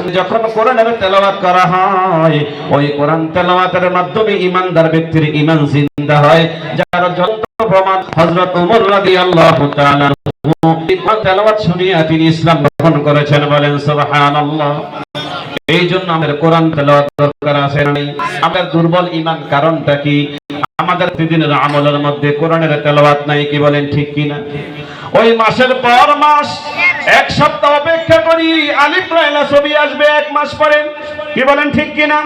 সামনে যখন কোরআনের তেলাওয়াত করা হয়, ওই কোরআন তেলাওয়াতের মাধ্যমে ইমানদার ব্যক্তির ইমান জিন্দা হয়, যার যত প্রমাণ হযরত ওমর রাদিয়াল্লাহু তাআলা কোরআন তেলাওয়াত শুনিয়া তিনি ইসলাম গ্রহণ করেছেন বলেন, সুবহানাল্লাহ। এই জন্য আমাদের কোরআন তেলাওয়াত দরকার আছে নাই? আমাদের দুর্বল ইমান কারণটা কি? আমাদের প্রতিদিনের আমলের মধ্যে কোরআনের তেলাওয়াত নাই কি বলেন, ঠিক কি না ওই মাসের পর মাস, এক সপ্তাহ অপেক্ষা করি, আলিফ লাইলা ছবি আসবে এক মাস পরে। কি বলেন, ঠিক কি না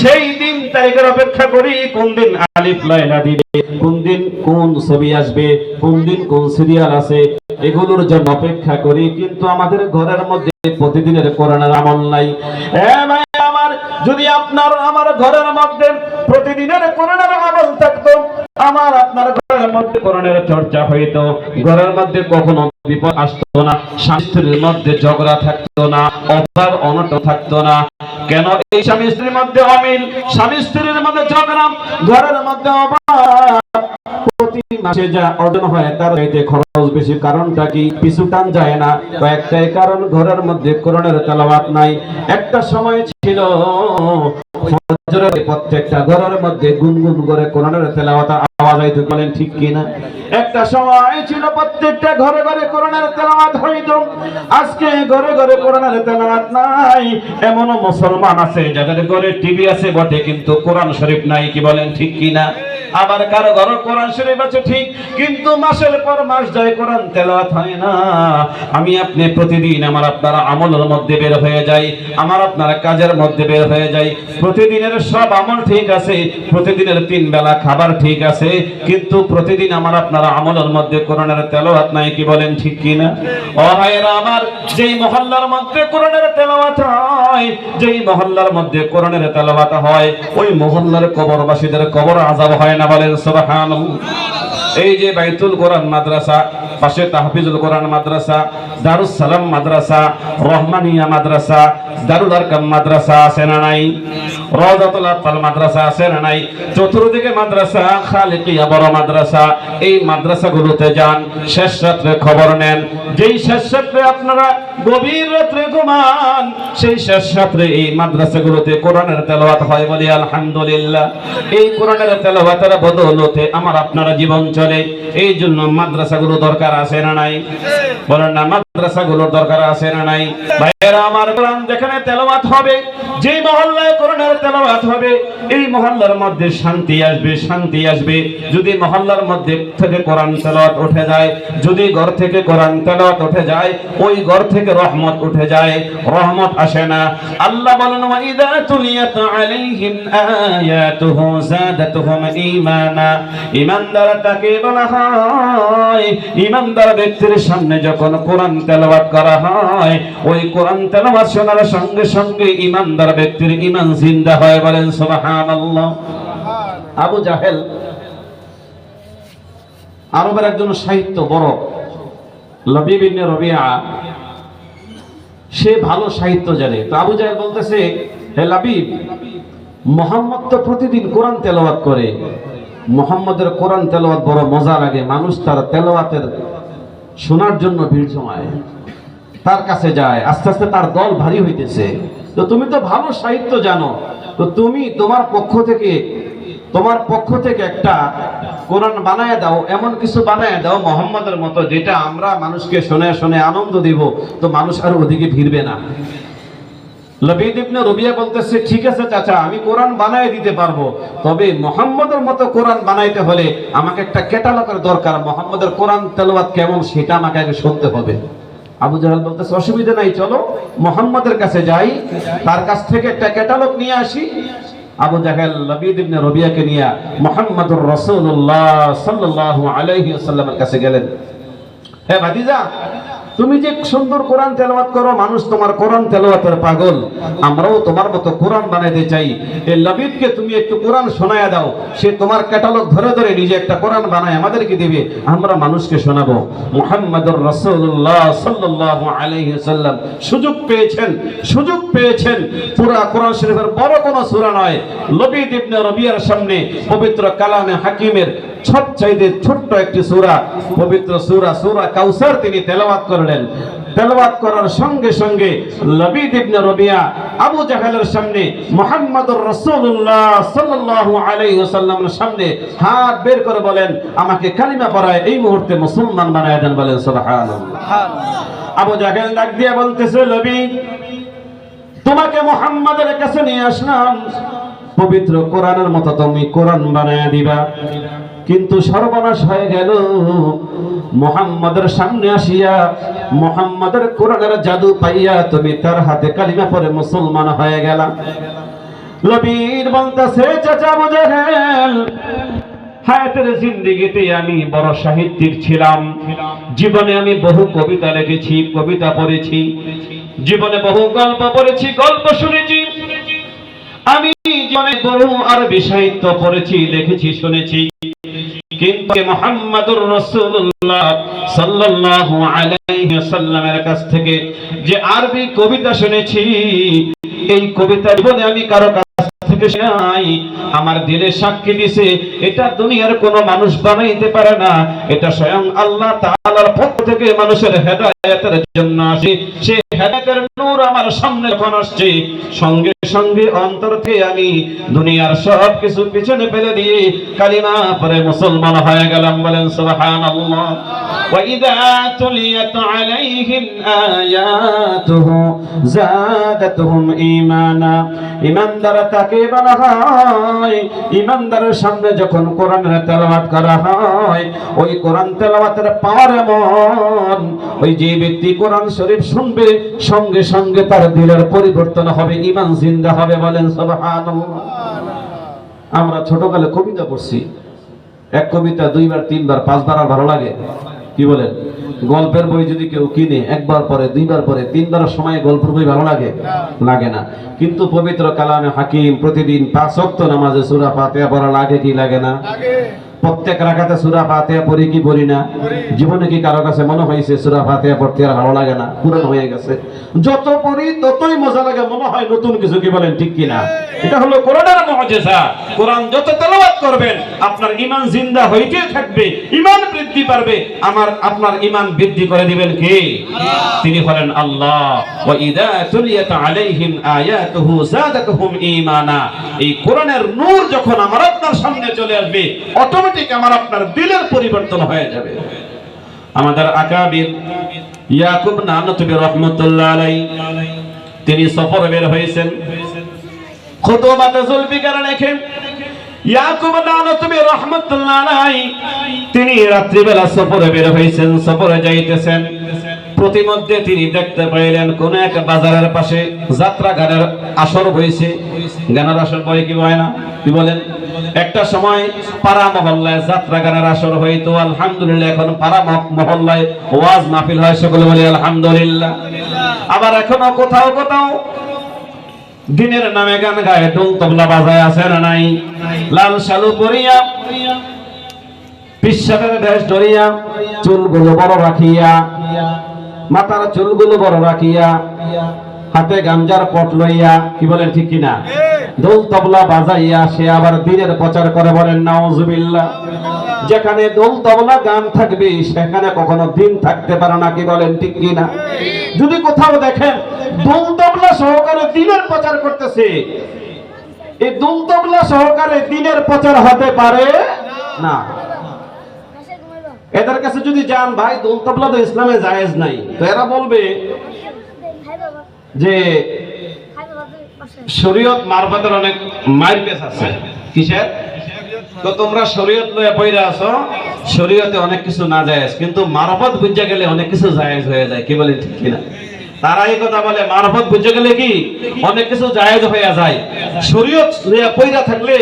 সেই দিন তারিখের অপেক্ষা করি, কোন দিন আলিফ লাইলা দিবে, কোন দিন কোন ছবি আসবে, কোন দিন কোন সিরিয়াল আছে, এগুলোর জন্য অপেক্ষা করি, কিন্তু আমাদের ঘরের মধ্যে প্রতিদিনের কোরআনের আমল নাই। আমার, যদি আপনার, আমার ঘরের মধ্যে প্রতিদিনের কোরআনের আমল থাকতো, আমার আপনার মধ্যে কোরআনের চর্চা হইতো, ঘরের মধ্যে কখনো বিপদ আসতো না স্বামী মধ্যে ঝগড়া থাকতো না অভাব অনট থাকতো না। কেন এই স্বামী স্ত্রীর মধ্যে অমিল? স্বামী স্ত্রীর মধ্যে ঝগড়া, ঘরের মধ্যে প্রতি মাসে যা অর্জন হয় তার চাইতে খরচ বেশি। কারণটা কি? পিছু টান যায় না। কয়েকটাই কারণ ঘরের মধ্যে কোরআনের তেলাওয়াত নাই। একটা সময় ছিল প্রত্যেকটা ঘরের মধ্যে গুনগুন করে কোরআনের তেলাওয়াত আওয়াজ বলেন ঠিক কি না একটা সময় ছিল প্রত্যেকটা ঘরে ঘরে কোরআনের তেলাওয়াত আজকে ঘরে ঘরে কোরআনের তেলাওয়াত নাই। এমনও মুসলমান আছে, যাদের ঘরে টিভি আছে বটে, কিন্তু কোরআন শরীফ নাই কি বলেন ঠিক কি না আবার কারও ঘর কোরআন শরীফ আছে ঠিক, কিন্তু মাসের পর মাস যায় কোরআন তেলাওয়াত হয় না। আমি আপনি প্রতিদিন আমার আপনার আমলের মধ্যে বের হয়ে যাই, আমার আপনার কাজের মধ্যে বের হয়ে যাই। প্রতিদিনের সব আমল ঠিক আছে, প্রতিদিনের তিন বেলা খাবার ঠিক আছে, কিন্তু প্রতিদিন আমার আপনার আমলের মধ্যে কোরআনের তেলাওয়াত নাই কি বলেন ঠিক কি না ও ভাইরা আমার, যেই মহল্লার মধ্যে কোরআনের তেলাওয়াত হয়, যেই মহল্লার মধ্যে কোরআনের তেলাওয়াত হয়, ওই মহল্লার কবরবাসীদের কবর আযাব হয় না বলেন সুবহানাল্লাহ। এই যে বাইতুল কোরআন মাদ্রাসা, পাশে তাহফিজুল কোরআন মাদ্রাসা, দারুস সালাম মাদ্রাসা, রহমানিয়া মাদ্রাসা, দারুল আরকাম মাদ্রাসা আছে না নাই? রওজাতুল মাদ্রাসা আছে না নাই? চতুর্দিকে মাদ্রাসা, খালিকিয়া বড় মাদ্রাসা। এই মাদ্রাসাগুলোতে যান, শেষ রাত্রে খবর নেন। যেই শেষ রাত্রে আপনারা গভীর রাত্রে ঘুমান, সেই শেষ রাত্রে এই মাদ্রাসাগুলোতে কোরআনের তেলাওয়াত হয় বলি আলহামদুলিল্লাহ। এই কোরআনের তেলাওয়াতের বদৌলতে আমার আপনারা জীবন চলে। এই জন্য মাদ্রাসাগুলো দরকার আছে না নাই? বলেন না, মাদ্রাসাগুলোর দরকার আছে না নাই? ভাইয়েরা, আমার কোরআন যেখানে তেলাওয়াত হবে যে মহল্লায় কোরআনের তেলাওয়াত হবে, এই মহল্লার মধ্যে শান্তি আসবে শান্তি আসবে। যদি মহল্লার মধ্যে থেকে কোরআন তেলাওয়াত উঠে যায়, যদি ঘর থেকে কোরআন তেলাওয়াত উঠে যায়, ওই ঘর থেকে রহমত উঠে যায়। রহমত আসে না। আল্লাহ বলেন, ওয়াইদা তুলিয়াত আলাইহিম আয়াতুহু যাদাতুহুম ঈমানা। ঈমানদার তাকে বলা হয়, ঈমানদার ব্যক্তির সামনে যখন কোরআন তেলাওয়াত করা হয়, ওই কোরআন তেলাওয়াত শোনার সঙ্গে সঙ্গে ঈমানদার ব্যক্তির ঈমান জিন্দা হয় বলেন, সুবহানাল্লাহ। আবু জাহেল, আরবের একজন সাহিত্য বড়, লবিব ইবনে রবিআ, সে ভালো সাহিত্য জানে। তো আবু জাহেল বলতেছে, হে লাবিব, মোহাম্মদ তো প্রতিদিন কোরআন তেলাওয়াত করে। মোহাম্মদের কোরআন তেলাওয়াত বড় মজা লাগে, মানুষ তার তেলাওয়াতের শোনার জন্য ভিড় জমায়। তার কাছে যায়, আস্তে আস্তে তার দল ভারী হইতেছে। তো তুমি তো ভালো সাহিত্য জানো তো তুমি তোমার পক্ষ থেকে, তোমার পক্ষ থেকে একটা কোরআন বানায় দাও, এমন কিছু বানায় দাও মোহাম্মদের মতো, যেটা আমরা মানুষকে শুনে শুনে আনন্দ দিব, তো মানুষ আর ওদিকে ভিড়বে না। রবিয়া বলতেছে, ঠিক আছে চাচা, আমি কোরআন বানায় দিতে পারব, তবে মোহাম্মদের মতো কোরআন বানাইতে হলে আমাকে একটা ক্যাটালগের দরকার, মোহাম্মদের কোরআন তেলাওয়াত কেমন সেটা আমাকে আগে শুনতে হবে। আবু জাহাল বলতেছে, অসুবিধা নাই, চলো। মোহাম্মদের কাছে যাই, তার কাছ থেকে একটা ক্যাটালগ নিয়ে আসি। আবু জাহেল লবিদ ইবনে রবিয়াকে নিয়ে মোহাম্মদুর রাসূলুল্লাহ সাল্লাল্লাহু আলাইহি ওয়াসাল্লামের কাছে গেলেন। হে ভাতিজা, তুমি যে সুন্দর কোরআন তেলাওয়াত করো, মানুষ তোমার কোরআন তেলাওয়াতের পাগল। আমরাও তোমার মতো কোরআন বানাইতে চাই। এই লবিদকে তুমি একটু কোরআন শোনায়া দাও। সে তোমার ক্যাটালগ ধরে ধরে নিজে একটা কোরআন বানায় আমাদেরকে দিবে। আমরা মানুষকে শোনাবো। মুহাম্মাদুর রাসূলুল্লাহ সাল্লাল্লাহু আলাইহি সাল্লাম সুযোগ পেয়েছেন সুযোগ পেয়েছেন। পুরা কোরআন শরীফের বড় কোনো সূরা নয়। লবিদ ইবনে রবিয়ার সামনে পবিত্র কালামে হাকিমের সবচাইতে ছোট্ট একটি সূরা, পবিত্র সূরা সূরা কাউসার তিনি তেলাওয়াত করলেন। তেলাওয়াত করার সঙ্গে সঙ্গে লবিদ ইবনে রবিয়া আবু জাহেলের সামনে মুহাম্মদুর রাসূলুল্লাহ সাল্লাল্লাহু আলাইহি ওয়াসাল্লামের সামনে হাত বের করে বলেন, আমাকে কালিমা পড়ায় এই মুহূর্তে মুসলমান বানায় দেন বলেন, সুবহানাল্লাহ। আবু জাহেল ডাক দিয়ে বলতেছে, লবিদ, তোমাকে মুহাম্মাদের কাছে নিয়ে আসলাম। পবিত্র কোরআনের মতো তুমি কোরআন বানায় দিবা। কিন্তু সর্বনাশ হয়ে গেল। মুহাম্মাদের সামনে আসিয়া, মুহাম্মাদের কোরআনের জাদু পাইয়া তুমি তার হাতে কালিমা পরে মুসলমান হয়ে গেলা। লবীর বলতেছে, চাচা বুঝেন হায়াতের জিন্দিগিতে আমি বড় সাহিত্যিক ছিলাম। জীবনে আমি বহু কবিতা লিখেছি, কবিতা পড়েছি। জীবনে বহু গল্প পড়েছি, গল্প শুনেছি। আমি জীবনে বহু আরবি সাহিত্য পড়েছি, লিখেছি, শুনেছি। যে আরবি কবিতা শুনেছি, এই কবিতা জীবনে আমি কারও কাছ থেকে শুনাই আমার দিলে সাক্ষী দিছে, এটা দুনিয়ার কোনো মানুষ বানাইতে পারে না। এটা স্বয়ং আল্লাহ তাআলার পক্ষ থেকে মানুষের হেদায়েতের জন্য আসে সে হেদায়েতের নূর আমার সামনে যখন আসছে সঙ্গে সঙ্গে অন্তর থেকে আমি দুনিয়ার সব কিছু পিছনে ফেলে দিয়ে কালিমা পরে মুসলমান হয়ে গেলাম বলেন সুবহানাল্লাহ وإذا تليت عليهم آياته زادتهم إيمانا ইমানদার তাকে বলা হয় ইমানদারের সামনে যখন কোরআনের তেলাওয়াত করা হয় ওই কোরআন তেলাওয়াতের পাওয়ার এমন ওই যে ব্যক্তি কোরআন শরীফ শুনবে, সঙ্গে সঙ্গে তার দিলের পরিবর্তন হবে ইমান জিন্দা হবে বলেন আমরা ছোটকালে কবিতা পড়ছি। এক কবিতা দুইবার, তিনবার, পাঁচবার আর ভালো লাগে। কি বলেন? গল্পের বই যদি কেউ কিনে, একবার পরে দুইবার পরে তিনবার সময় গল্পের বই ভালো লাগে? লাগে না। কিন্তু পবিত্র কালামে হাকিম প্রতিদিন পাঁচ ওয়াক্ত নামাজে সুরা পাতে পড়া লাগে কি লাগে না? প্রত্যেক রাখাতে সুরা ফাতিহা পড়ি কি পড়ি না? জীবনে কি কারও কাছে মনে হয়েছে সুরা ফাতিহা পড়তে আর ভালো লাগে না? পূরণ হয়ে গেছে। যত পড়ি, ততই মজা লাগে। মনে হয় নতুন কিছু কি বলেন, ঠিক কিনা? এটা হলো কোরআনের মুজিজা কোরআন যত তেলাওয়াত করবেন আপনার ইমান জিন্দা হইতে থাকবে ইমান বৃদ্ধি পারবে। আমার আপনার ইমান বৃদ্ধি করে দিবেন কে? তিনি হলেন আল্লাহ। ওয়া ইদা তুলিয়াত আলাইহিম আয়াতুহু যাদাতুহুম ঈমানা। এই কোরআনের নূর যখন আমার আপনার সামনে চলে আসবে অটোমেটিক আমার আপনার দিলের পরিবর্তন হয়ে যাবে। আমাদের আকাবির ইয়াকুব নানতবি রহমতুল্লাহ আলাইহি তিনি সফর বের হয়েছেন। খুতুবাতে জুলফিকার লেখেন ইয়াকুব নানতবি তিনি রাত্রিবেলা সফরে বের হয়েছেন, সফরে যাইতেছেন। প্রতিমধ্যে তিনি দেখতে পাইলেন, কোন এক বাজারের পাশে যাত্রা গানের আসর হয়েছে গানের আসর বই কি হয় না? কি বলেন? একটা সময় পাড়া মহল্লায় যাত্রা গানের আসর হইতো। আলহামদুলিল্লাহ, এখন পাড়া মহ- মহল্লায় ওয়াজ মাহফিল হয়, সকলে বলি আলহামদুলিল্লাহ। আবার এখনও কোথাও কোথাও দিনের নামে গান গায়, ঢোল তবলা বাজায়, আছে না নাই? লাল শালু পরিয়া বিশ্বের দেশ ধরিয়া, চুলগুলো বড় রাখিয়া, মাথার চুলগুলো বড় রাখিয়া, হাতে গামজার পট লইয়া, কি বলেন ঠিক কিনা? দোল তবলা বাজাইয়া সে আবার দিনের প্রচার করে বলেন, নাউজুবিল্লাহ। যেখানে দোল তবলা গান থাকবে, সেখানে কখনো দিন থাকতে পারে না, কি বলেন, ঠিক কিনা যদি কোথাও দেখেন, দোল তবলা সহকারে দিনের প্রচার করতেছে। এই দোল তবলা সহকারে দিনের প্রচার হতে পারে না। এদের কাছে যদি যান, ভাই, দোল তবলা তো ইসলামে জায়েজ নাই। তো এরা বলবে যে শরীয়ত মারফতের অনেক মাইর পেস আছে। কিসের? তো তোমরা শরীয়ত লয়ে পইরা আছো, শরীয়তে অনেক কিছু না জায়েজ, কিন্তু মারফত বুঝা গেলে অনেক কিছু জায়েজ হয়ে যায়, কি বলেন ঠিক কিনা? তারা এই কথা বলে, মারফত বুঝে গেলে কি? অনেক কিছু জায়েজ হয়ে যায়। শরীয়ত নিয়ে পইরা থাকলে,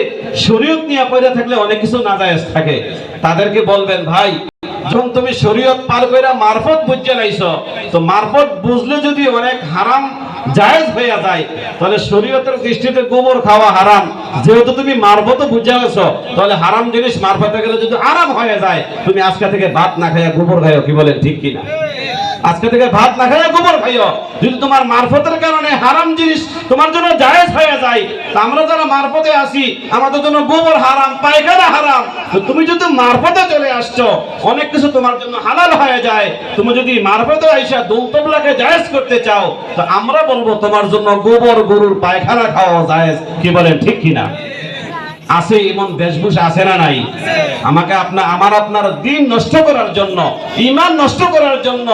শরীয়ত নিয়ে পইরা থাকলে অনেক কিছু না জায়েজ থাকে। তাদেরকে বলবেন, ভাই, যখন তুমি শরীয়ত পার কইরা মারফত বুঝে লাইছো, তো মারফত বুঝলে যদি অনেক হারাম জায়েজ হয়ে যায়। তাহলে শরীয়তের দৃষ্টিতে গোবর খাওয়া হারাম। যেহেতু তুমি মারফত বুঝে গেছো, তাহলে হারাম জিনিস মারফাতে গেলে যদি আরাম হয়ে যায়, তুমি আজকে থেকে ভাত না খাইয়া গোবর খাইও, কি বলেন, ঠিক কিনা? আজকে থেকে ভাত না খাইয়া গোবর খাইও। যদি তোমার মারফতের কারণে হারাম জিনিস তোমার জন্য জায়েজ হয়ে যায়, তা আমরা যারা মারফতে আসি আমাদের জন্য গোবর হারাম, পায়খানা হারাম। তুমি যদি মারফতে চলে আসছো, অনেক কিছু তোমার জন্য হালাল হয়ে যায়। তুমি যদি মারফতে আইসা দৌতবলাকে জায়েজ করতে চাও, তো আমরা বলব তোমার জন্য গোবর, গরুর পায়খানা খাওয়া জায়েজ। কি বলেন, ঠিক কিনা? আছে এমন বেশভূষা আছে না নাই? আমাকে আপনার আমার আপনার দিন নষ্ট করার জন্য ইমান নষ্ট করার জন্য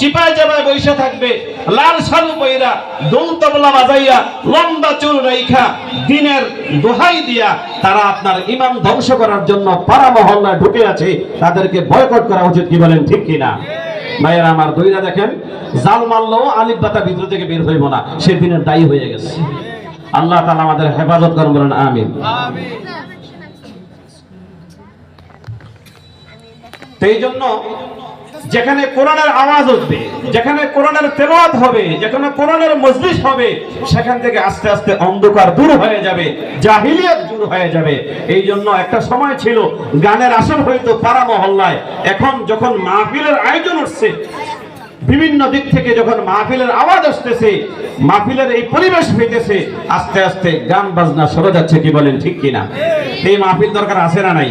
চিপায় চাপায় বৈশা থাকবে, লাল সালু বইরা দোল তবলা বাজাইয়া লম্বা চুল রাইখা দিনের দোহাই দিয়া তারা আপনার ইমান ধ্বংস করার জন্য পাড়া মহল্লায় ঢুকে আছে, তাদেরকে বয়কট করা উচিত কি বলেন ঠিক কিনা ভাইয়েরা আমার দইরা দেখেন, জাল মারলেও আলিফ বাতা ভিতর থেকে বের হইব না সে দিনের দায়ী হয়ে গেছে। আল্লাহ তালা আমাদের হেফাজত করেন, বলেন আমিন। এই জন্য যেখানে কোরআনের আওয়াজ উঠবে, যেখানে কোরআনের তেলাওয়াত হবে, যেখানে কোরআনের মজলিস হবে, সেখান থেকে আস্তে আস্তে অন্ধকার দূর হয়ে যাবে, জাহিলিয়াত দূর হয়ে যাবে। এই জন্য একটা সময় ছিল, গানের আসর হইতো পাড়া মহল্লায়। এখন যখন মাহফিলের আয়োজন হচ্ছে বিভিন্ন দিক থেকে যখন মাহফিলের আওয়াজ আসতেছে, মাহফিলের এই পরিবেশ হইতেছে, আস্তে আস্তে গান বাজনা সরে যাচ্ছে, কি বলেন ঠিক কিনা? এই মাহফিল দরকার আছে না নাই?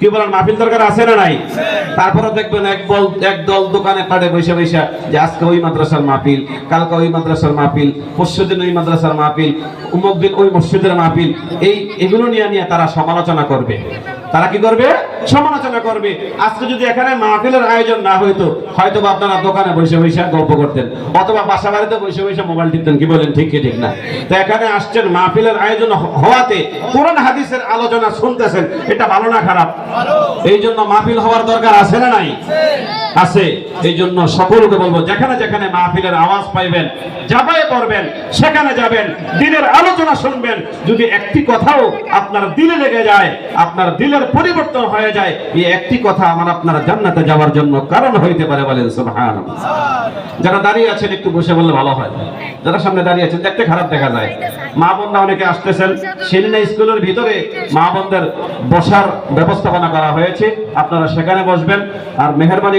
কি বলেন, মাহফিল দরকার আছে না নাই? তারপরে দেখবেন এক বল, এক দল দোকানে পাড়ে বসে বসে, যে আজকে ওই মাদ্রাসার মাহফিল, কালকে ওই মাদ্রাসার মাহফিল, পরশু ওই মাদ্রাসার মাহফিল অমুক দিন ওই মসজিদের মাহফিল, এই এগুলো নিয়ে নিয়ে তারা সমালোচনা করবে। তারা কি করবে? সমালোচনা করবে। আজকে যদি এখানে মাহফিলের আয়োজন না হইতো হয়তো আপনারা দোকানে বসে বসে গল্প করতেন অথবা বাসা বাড়িতে বসে বসে মোবাইল টিপতেন কি বলেন ঠিক কি ঠিক না? তো এখানে আসছেন মাহফিলের আয়োজন হওয়াতে কোরআন হাদিসের আলোচনা শুনতেছেন এটা ভালো না খারাপ? এই জন্য মাহফিল হওয়ার দরকার আছে না নাই? আছে। এই জন্য সকলকে বলব, যেখানে যেখানে মাহফিলের আওয়াজ পাইবেন যাবাই করবেন, সেখানে যাবেন, দিনের আলোচনা শুনবেন। যদি একটি কথাও আপনার দিলে লেগে যায়, আপনার দিলের পরিবর্তন হয়ে যায়, এই একটি কথা আমার আপনার জান্নাতে যাওয়ার জন্য কারণ হইতে পারে বলেন সুবহান যারা দাঁড়িয়ে আছেন, একটু বসে বললে ভালো হয়। যারা সামনে দাঁড়িয়ে আছেন, দেখতে খারাপ দেখা যায়। মা বোনরা অনেকে আসতেছেন সেলিনা স্কুলের ভিতরে মা বোনদের বসার ব্যবস্থাপনা করা হয়েছে। আপনারা সেখানে বসবেন, আর মেহরবানি